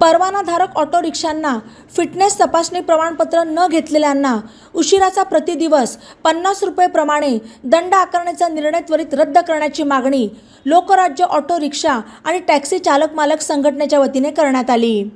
परवानाधारक auto रिक्षांना fitness तपासणी प्रमाणपत्र न घेतलेल्यांना उशिराचा प्रतिदिवस पन्नास रुपयेप्रमाणे दंड आकारण्याचा निर्णय त्वरित रद्द करण्याची मागणी लोकराज्य ऑटो रिक्षा आणि टॅक्सी चालक मालक संघटनेच्या वतीने करण्यात आली.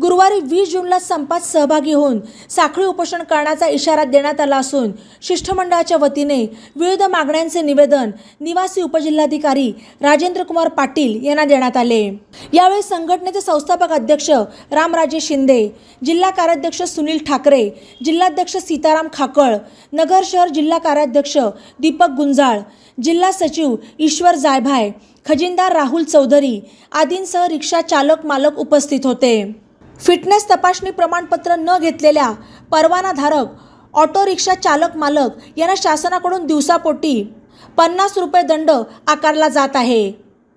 गुरुवारी वीस जूनला संपात सहभागी होऊन साखळी उपोषण करण्याचा इशारा देण्यात आला असून शिष्टमंडळाच्या वतीने विविध मागण्यांचे निवेदन निवासी उपजिल्हाधिकारी राजेंद्र कुमार पाटील यांना देण्यात आले. यावेळी संघटनेचे संस्थापक अध्यक्ष रामराजे शिंदे जिल्हा कार्याध्यक्ष सुनील ठाकरे जिल्हाध्यक्ष सीताराम खाकळ नगर शहर जिल्हा कार्याध्यक्ष दीपक गुंजाळ जिल्हा सचिव ईश्वर जायभाय खजिनदार राहुल चौधरी आदींसह रिक्षा चालक मालक उपस्थित होते. फिटनेस तपासणी प्रमाणपत्र न घेतलेल्या परवानाधारक ऑटो रिक्षा चालक मालक यांना शासनाकडून दिवसापोटी पन्नास रुपये दंड आकारला जात आहे.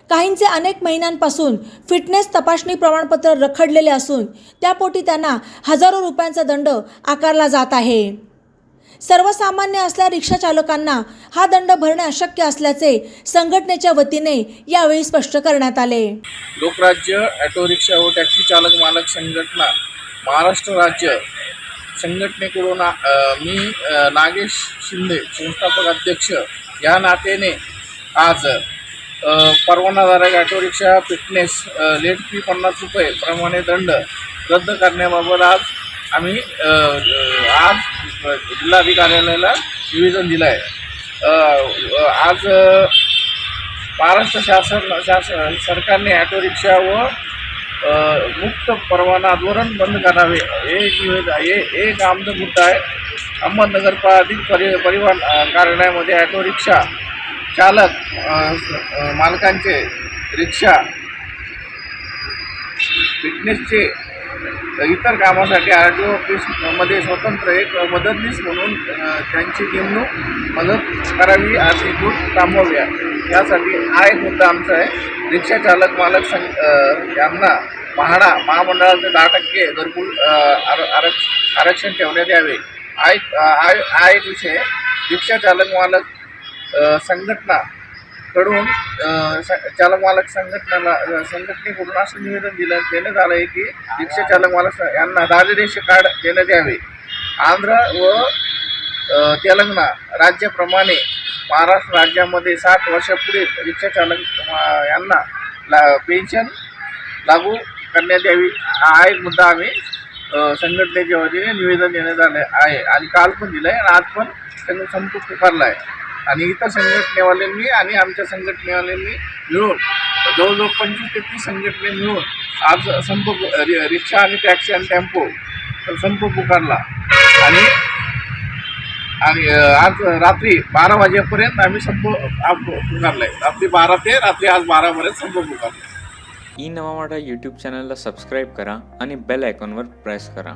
काहींचे अनेक महिन्यांपासून फिटनेस तपासणी प्रमाणपत्र रखडलेले असून त्यापोटी त्यांना हजारो रुपयांचा दंड आकारला जात आहे. सर्वसामान्य असल्या रिक्षा चालकांना हा दंड भरणे अशक्य असल्याचे संघटनेच्या वतीने यावेळी स्पष्ट करण्यात आले. लोकराज्य ऑटो रिक्षा व टॅक्सी चालक मालक संघटना महाराष्ट्र राज्य संघटनेकडून मी नागेश शिंदे संस्थापक अध्यक्ष या नात्याने आज परवानाधारक auto rickshaw fitness late fee पन्नास रुपये प्रमाणे दंड रद्द करण्याबाबत आज आम्ही आज जिल्हा आज जिल्हाधिकाऱ्यालयाला निवेदन दिलं आहे. आज महाराष्ट्र शासन शासन सरकारने ॲटो रिक्षा व मुक्त परवाना धोरण बंद करावे. हे निवेदन हे एक आमद मुद्दा आहे. अहमदनगर परि परिवहन कार्यालयामध्ये ॲटो रिक्षा चालक मालकांचे रिक्षा फिटनेसचे इतर कामासाठी आर टी ओ ऑफिसमध्ये स्वतंत्र एक मदतनीस म्हणून त्यांची नेमणूक मदत करावी अशी दूत थांबवाव्या यासाठी हा एक मुद्दा आमचा आहे. रिक्षा चालक मालक सं यांना म्हाडा महामंडळाचे दहा टक्के घरकुल आर आरक्ष आरक्षण ठेवण्यात यावे. हा एक हा एक विषय रिक्षा चालक मालक संघटना कडून चालक मालक संघटनेला संघटनेकडून असं निवेदन दिलं देण्यात आलं आहे की रिक्षा चालक मालक यांना राजदेश कार्ड देण्यात यावे. आंध्र व तेलंगणा राज्याप्रमाणे महाराष्ट्र राज्यामध्ये साठ वर्षापुढे रिक्षा चालक यांना ला पेन्शन लागू करण्यात यावी. हा एक मुद्दा आम्ही संघटनेच्या वतीने निवेदन देण्यात आलं आहे. आणि काल पण दिलं आहे आणि आज पण त्यांनी संप पुकारला आहे. आणि इतर संघटनेवाल्यांनी आणि आमच्या संघटनेवाल्यांनी मिळून जवळजवळ पंचवीस ते तीस संघटने मिळून आज संप रिक्षा आणि टॅक्सी आणि टेम्पो संप पुकारला. आणि आणि आज रात्री बारा वाजेपर्यंत आम्ही संप पुकारला. आहे रात्री बारा ते रात्री आज बारापर्यंत संप पुकारला. ई नवा मराठा यूट्यूब चॅनलला सबस्क्राईब करा आणि बेल आयकॉनवर प्रेस करा.